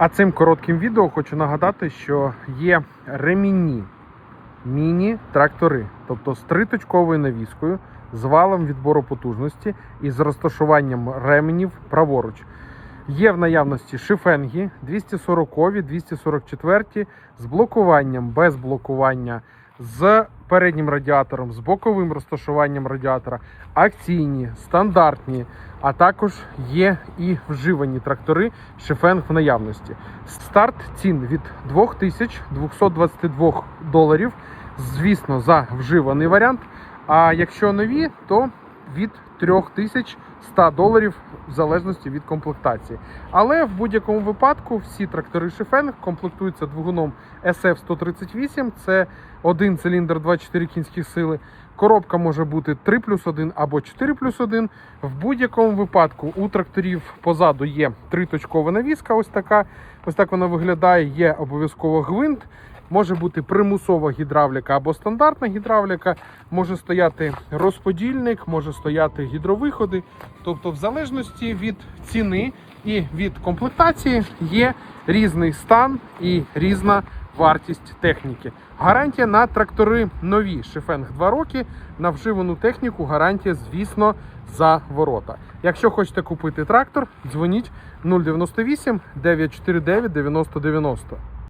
А цим коротким відео хочу нагадати, що є ремінні міні-трактори, тобто з триточковою навіскою, з валом відбору потужності і з розташуванням ременів праворуч. Є в наявності шифенги 240, 244 з блокуванням, без блокування, з переднім радіатором, з боковим розташуванням радіатора, акційні, стандартні, а також є і вживані трактори Шефенг в наявності. Старт цін від 2222 доларів, звісно, за вживаний варіант. А якщо нові, то від 3100 доларів в залежності від комплектації. Але в будь-якому випадку всі трактори Шифенг комплектуються двигуном SF-138. Це один циліндр 24 кінські сили. Коробка може бути 3 плюс 1 або 4 плюс 1. В будь-якому випадку у тракторів позаду є триточкова навіска. Ось така. Ось так вона виглядає. Є обов'язково гвинт. Може бути примусова гідравліка або стандартна гідравліка, може стояти розподільник, може стояти гідровиходи. Тобто, в залежності від ціни і від комплектації є різний стан і різна вартість техніки. Гарантія на трактори нові Шифенг 2 роки. На вживану техніку гарантія, звісно, за ворота. Якщо хочете купити трактор, дзвоніть 098 949 9090.